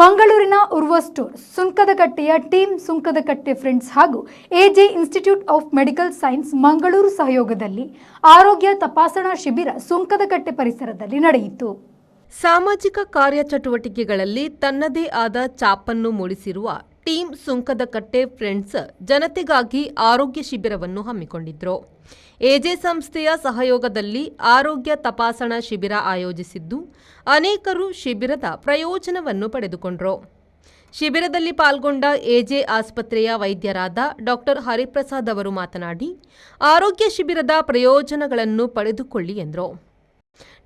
ಮಂಗಳೂರಿನ ಉರ್ವ ಸ್ಟೋರ್, ಸುಂಕದಕಟ್ಟೆಯ team Sunkadakatte friends ಹಾಗೂ A J institute of medical science Mangaluru ಸಹಯೋಗದಲ್ಲಿ ಆರೋಗ್ಯ ತಪಾಸಣಾ ಶಿಬಿರ ಸುಂಕದಕಟ್ಟೆ ಪರಿಸರದಲ್ಲಿ ನಡೆಯಿತು. ಸಾಮಾಜಿಕ ಕಾರ್ಯಚಟುವಟಿಕೆಗಳಲ್ಲಿ ತನ್ನದೇ ಆದ ಚಾಪನ್ನು ಮೂಡಿಸಿರುವ ಟೀಮ್ ಸುಂಕದಕಟ್ಟೆ ಫ್ರೆಂಡ್ಸ್ ಜನತೆಗಾಗಿ ಆರೋಗ್ಯ ಶಿಬಿರವನ್ನು ಹಮ್ಮಿಕೊಂಡಿದ್ರು. ಎಜೆ ಸಂಸ್ಥೆಯ ಸಹಯೋಗದಲ್ಲಿ ಆರೋಗ್ಯ ತಪಾಸಣಾ ಶಿಬಿರ ಆಯೋಜಿಸಿದ್ದು, ಅನೇಕರು ಶಿಬಿರದ ಪ್ರಯೋಜನವನ್ನು ಪಡೆದುಕೊಂಡ್ರು. ಶಿಬಿರದಲ್ಲಿ ಪಾಲ್ಗೊಂಡ ಎಜೆ ಆಸ್ಪತ್ರೆಯ ವೈದ್ಯರಾದ ಡಾಕ್ಟರ್ ಹರಿಪ್ರಸಾದ್ ಅವರು ಮಾತನಾಡಿ, ಆರೋಗ್ಯ ಶಿಬಿರದ ಪ್ರಯೋಜನಗಳನ್ನು ಪಡೆದುಕೊಳ್ಳಿ ಎಂದರು.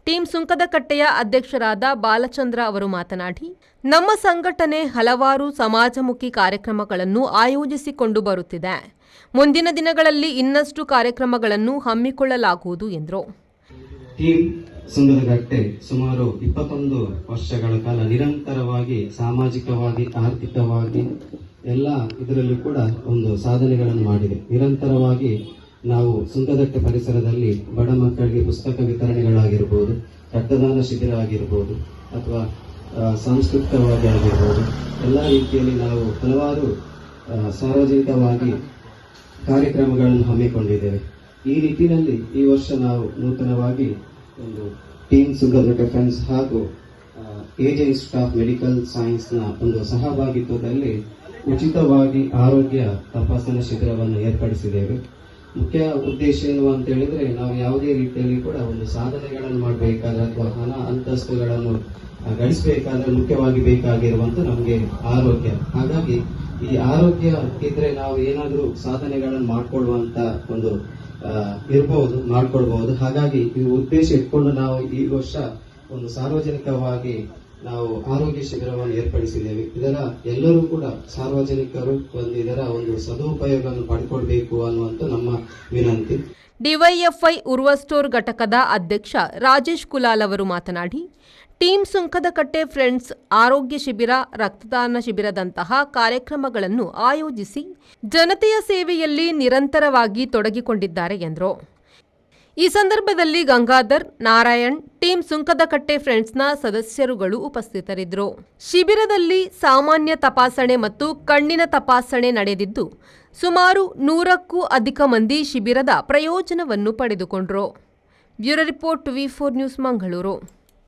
ಟೀಮ್ ಸುಂಕದಕಟ್ಟೆಯ ಅಧ್ಯಕ್ಷರಾದ ಬಾಲಚಂದ್ರ ಅವರು ಮಾತನಾಡಿ, ನಮ್ಮ ಸಂಘಟನೆ ಹಲವಾರು ಸಮಾಜಮುಖಿ ಕಾರ್ಯಕ್ರಮಗಳನ್ನು ಆಯೋಜಿಸಿಕೊಂಡು ಬರುತ್ತಿದೆ. ಮುಂದಿನ ದಿನಗಳಲ್ಲಿ ಇನ್ನಷ್ಟು ಕಾರ್ಯಕ್ರಮಗಳನ್ನು ಹಮ್ಮಿಕೊಳ್ಳಲಾಗುವುದು ಎಂದರು. ಟೀಮ್ ಸುಂದರಗಟ್ಟೆ ಸುಮಾರು ಇಪ್ಪತ್ತೊಂದು ವರ್ಷಗಳ ಕಾಲ ನಿರಂತರವಾಗಿ ಸಾಮಾಜಿಕವಾಗಿ, ಆರ್ಥಿಕವಾಗಿ ಎಲ್ಲ ಇದರಲ್ಲೂ ಕೂಡ ಒಂದು ಸಾಧನೆಗಳನ್ನು ಮಾಡಿದೆ. ನಿರಂತರವಾಗಿ ನಾವು ಸುಂಕದಟ್ಟೆ ಪರಿಸರದಲ್ಲಿ ಬಡ ಮಕ್ಕಳಿಗೆ ಪುಸ್ತಕ ವಿತರಣೆಗಳಾಗಿರ್ಬೋದು, ರಕ್ತದಾನ ಶಿಬಿರ ಆಗಿರ್ಬೋದು, ಅಥವಾ ಸಾಂಸ್ಕೃತಿಕವಾಗಿ ಆಗಿರ್ಬೋದು, ಎಲ್ಲ ರೀತಿಯಲ್ಲಿ ನಾವು ಹಲವಾರು ಸಾರ್ವಜನಿಕವಾಗಿ ಕಾರ್ಯಕ್ರಮಗಳನ್ನು ಹಮ್ಮಿಕೊಂಡಿದ್ದೇವೆ. ಈ ನಿಟ್ಟಿನಲ್ಲಿ ಈ ವರ್ಷ ನಾವು ನೂತನವಾಗಿ ಒಂದು ಟೀಮ್ ಸುಂದರ ಫ್ರೆಂಡ್ಸ್ ಹಾಗೂ ಏಜೆಂಟ್ ಆಫ್ ಮೆಡಿಕಲ್ ಸೈನ್ಸ್ನ ಒಂದು ಸಹಭಾಗಿತ್ವದಲ್ಲಿ ಉಚಿತವಾಗಿ ಆರೋಗ್ಯ ತಪಾಸಣಾ ಶಿಬಿರವನ್ನು ಏರ್ಪಡಿಸಿದ್ದೇವೆ. ಮುಖ್ಯ ಉದ್ದೇಶ ಏನು ಅಂತ ಹೇಳಿದ್ರೆ, ನಾವು ಯಾವುದೇ ರೀತಿಯಲ್ಲಿ ಕೂಡ ಒಂದು ಸಾಧನೆಗಳನ್ನು ಮಾಡಬೇಕಾದ್ರೆ ಅಥವಾ ಹಣ ಅಂತಸ್ತುಗಳನ್ನು ಗಳಿಸಬೇಕಾದ್ರೆ ಮುಖ್ಯವಾಗಿ ಬೇಕಾಗಿರುವಂತ ನಮಗೆ ಆರೋಗ್ಯ. ಹಾಗಾಗಿ ಈ ಆರೋಗ್ಯ ಇದ್ರೆ ನಾವು ಏನಾದರೂ ಸಾಧನೆಗಳನ್ನು ಮಾಡ್ಕೊಳ್ಳುವಂತ ಒಂದು ಇರ್ಬಹುದು ಮಾಡ್ಕೊಳ್ಬಹುದು ಹಾಗಾಗಿ ಈ ಉದ್ದೇಶ ಇಟ್ಕೊಂಡು ನಾವು ಈ ವರ್ಷ ಒಂದು ಸಾರ್ವಜನಿಕವಾಗಿ ನಾವು ಆರೋಗ್ಯ ಶಿಬಿರವನ್ನು ಏರ್ಪಡಿಸಿದ್ದೇವೆ. ಇದರ ಎಲ್ಲರೂ ಕೂಡ ಸಾರ್ವಜನಿಕರು ಒಂದು ಇದರ ಒಂದು ಸದುಪಯೋಗವನ್ನು ಪಡ್ಕೊಳ್ಬೇಕು ಅನ್ನುವಂತ ನಮ್ಮ ವಿನಂತಿ. ಡಿವೈಎಫ್ಐ ಉರ್ವ ಸ್ಟೋರ್ ಘಟಕದ ಅಧ್ಯಕ್ಷ ರಾಜೇಶ್ ಕುಲಾಲ್ ಅವರು ಮಾತನಾಡಿ ಟೀಮ್ ಸುಂಕದಕಟ್ಟೆ ಫ್ರೆಂಡ್ಸ್ ಆರೋಗ್ಯ ಶಿಬಿರ, ರಕ್ತದಾನ ಶಿಬಿರದಂತಹ ಕಾರ್ಯಕ್ರಮಗಳನ್ನು ಆಯೋಜಿಸಿ ಜನತೆಯ ಸೇವೆಯಲ್ಲಿ ನಿರಂತರವಾಗಿ ತೊಡಗಿಕೊಂಡಿದ್ದಾರೆ ಎಂದರು. ಈ ಸಂದರ್ಭದಲ್ಲಿ ಗಂಗಾಧರ್, ನಾರಾಯಣ್ ಟೀಮ್ ಸುಂಕದಕಟ್ಟೆ ಫ್ರೆಂಡ್ಸ್ನ ಸದಸ್ಯರುಗಳು ಉಪಸ್ಥಿತರಿದ್ದರು. ಶಿಬಿರದಲ್ಲಿ ಸಾಮಾನ್ಯ ತಪಾಸಣೆ ಮತ್ತು ಕಣ್ಣಿನ ತಪಾಸಣೆ ನಡೆದಿದ್ದು, ಸುಮಾರು ನೂರಕ್ಕೂ ಅಧಿಕ ಮಂದಿ ಶಿಬಿರದ ಪ್ರಯೋಜನವನ್ನು ಪಡೆದುಕೊಂಡರು. Bureau report V four news Mangaluru.